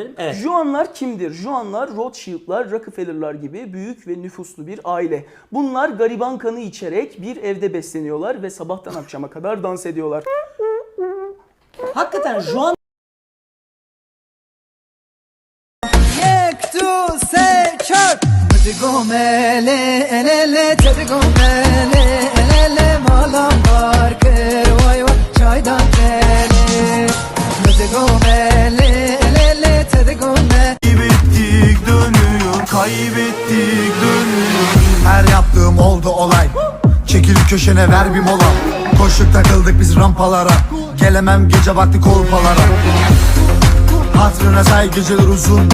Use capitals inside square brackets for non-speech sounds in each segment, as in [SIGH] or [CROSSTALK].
Evet. Juanlar kimdir? Juanlar Rothschild'lar, Rockefeller'lar gibi büyük ve nüfuslu bir aile. Bunlar gariban kanı içerek bir evde besleniyorlar ve sabahtan akşama kadar dans ediyorlar. Hakikaten şu an köşene ver bir mola. Koştuk takıldık biz rampalara. Gelemem gece vakti kolpalara. Hatrına say geceler uzun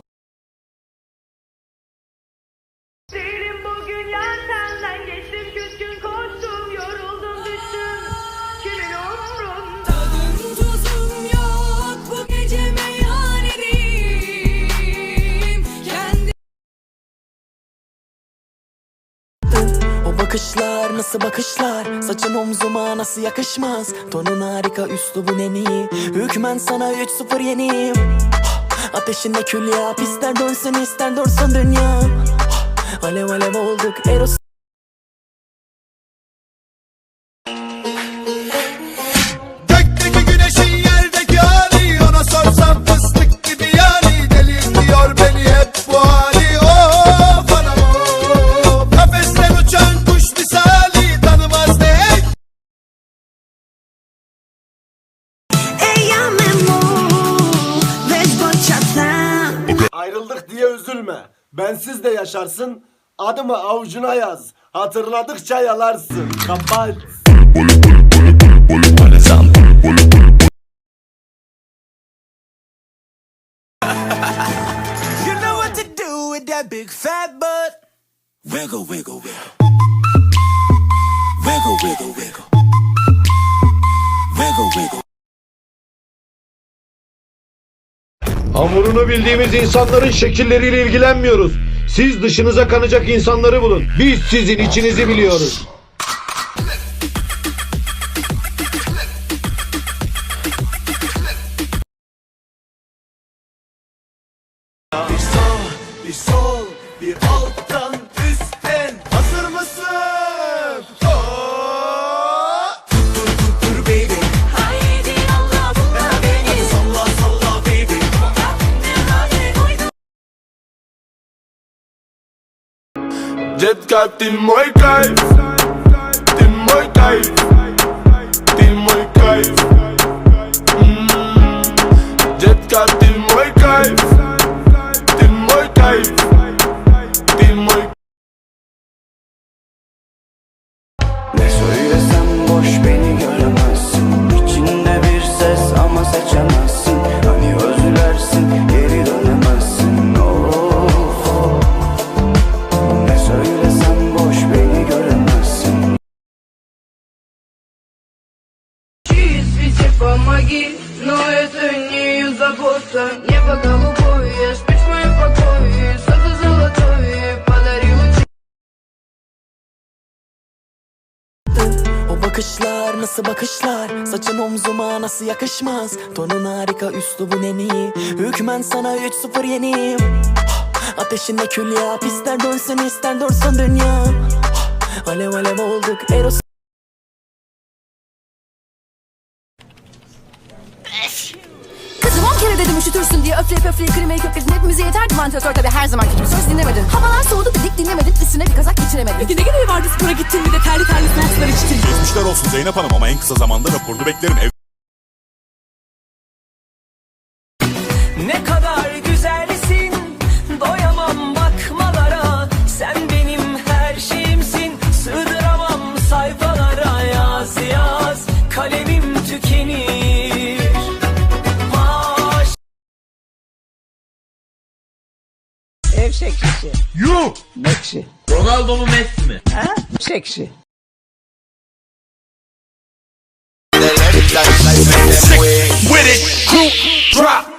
nasıl bakışlar? Saçın omzuma nasıl yakışmaz? Tonun harika üslubun en iyi. Hükmen sana 3-0 yeniyim. Ateşinde kül yap ister dönsün ister dursun dünya. Alev alev olduk Eros diye üzülme. Bensiz de yaşarsın. Adımı avucuna yaz. Hatırladıkça yalarsın. Kapat. [LAUGHS] You know what to do with that big fat butt Wiggle wiggle wiggle Wiggle wiggle wiggle Wiggle wiggle Hamurunu bildiğimiz insanların şekilleriyle ilgilenmiyoruz. Siz dışınıza kanacak insanları bulun. Biz sizin içinizi biliyoruz. Bir sağ, bir sol, bir alttan, Jet ca tin moi cai Tin moi cai Tin moi cai mm. Jet ca tin moi cai bakışlar nasıl bakışlar? Saçın omzuma nasıl yakışmaz? Tonun harika üslubun en iyi. Hükmen sana 3-0 yeniyim. Ateşinde kül yap ister dönsün ister dursun dünya Alev alev olduk Eros diye öfleyip öfleyip klimayı kökledin Hepimize yeterdi vantilatör tabi her zamanki gibi söz dinlemedin. Havalar soğudu dedik dinlemedin. Üstüne bir kazak geçiremedin. Peki ne gereği vardı? Spora gittin bir de terli terli soğuk sular içtin. Geçmişler olsun Zeynep Hanım ama en kısa zamanda raporunu beklerim. Ev Ev sekşisi Yuh! Meksi Ronaldo mu Messi mi? Seksi With it, group drop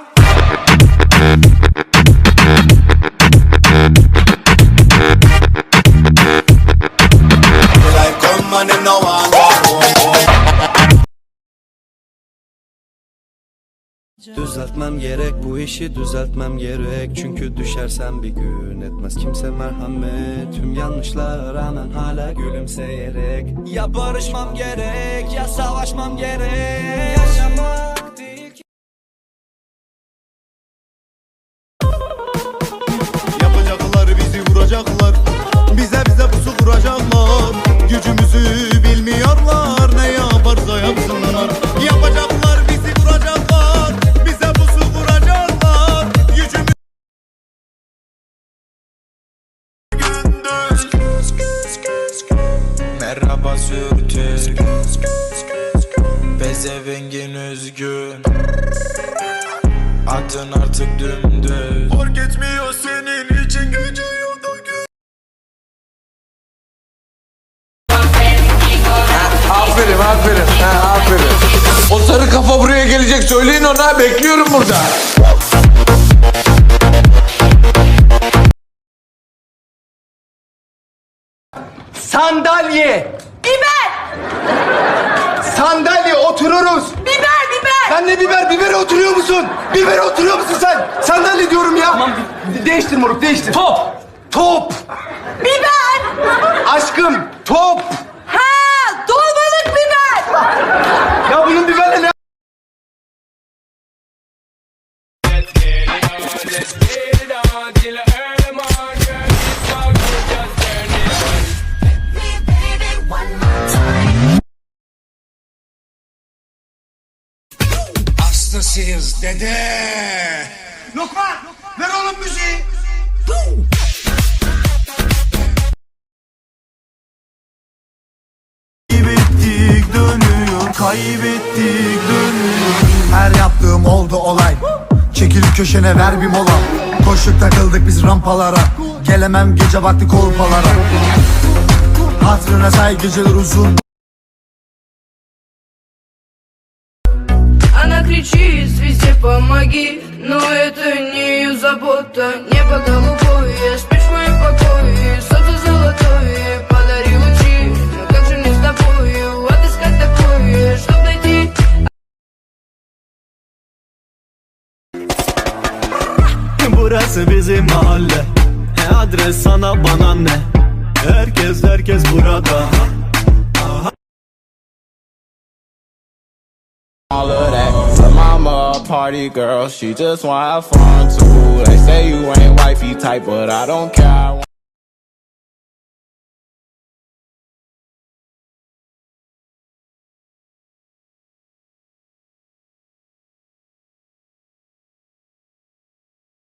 düzeltmem gerek Bu işi düzeltmem gerek. Çünkü düşersem bir gün etmez kimse merhamet. Tüm yanlışlara rağmen hala gülümseyerek. Ya barışmam gerek ya savaşmam gerek. Yaşamak değil Yapacaklar bizi vuracaklar. Bize bize pusu kuracaklar. Gücümüzü Bezevengin üzgün Adın artık dümdüz Fark etmiyor senin için gücü yok da gücü Aferin aferin. Ha, aferin. O sarı kafa buraya gelecek. Söyleyin ona. Bekliyorum burada. Sandalye. Biber. Sandalye otururuz. Biber biber. Sen ne biber? Bibere oturuyor musun? Bibere oturuyor musun sen? Sandalye diyorum ya. Tamam değiştir moruk değiştir. Top. Top. Biber. Aşkım top. Ha dolmalık biber. Hastasıyız dede Lokman ver oğlum müziği Kaybettik dönüyor Kaybettik dönüyor Her yaptığım oldu olay Çekil köşene ver bir mola Koştuk takıldık biz rampalara Gelemem gece vakti kolpalara Hatrına say geceler uzun Она кричит, везде помоги Но это не ее забота Небо голубое, спишь в моем покое Солнце золотое, подари лучи Но как же мне с тобою отыскать такое Чтоб найти Burası bizim mahalle He adres sana bana ne Herkes herkes burada All of Party girl, she just wanna have fun too. They say you ain't wifey type, but I don't care.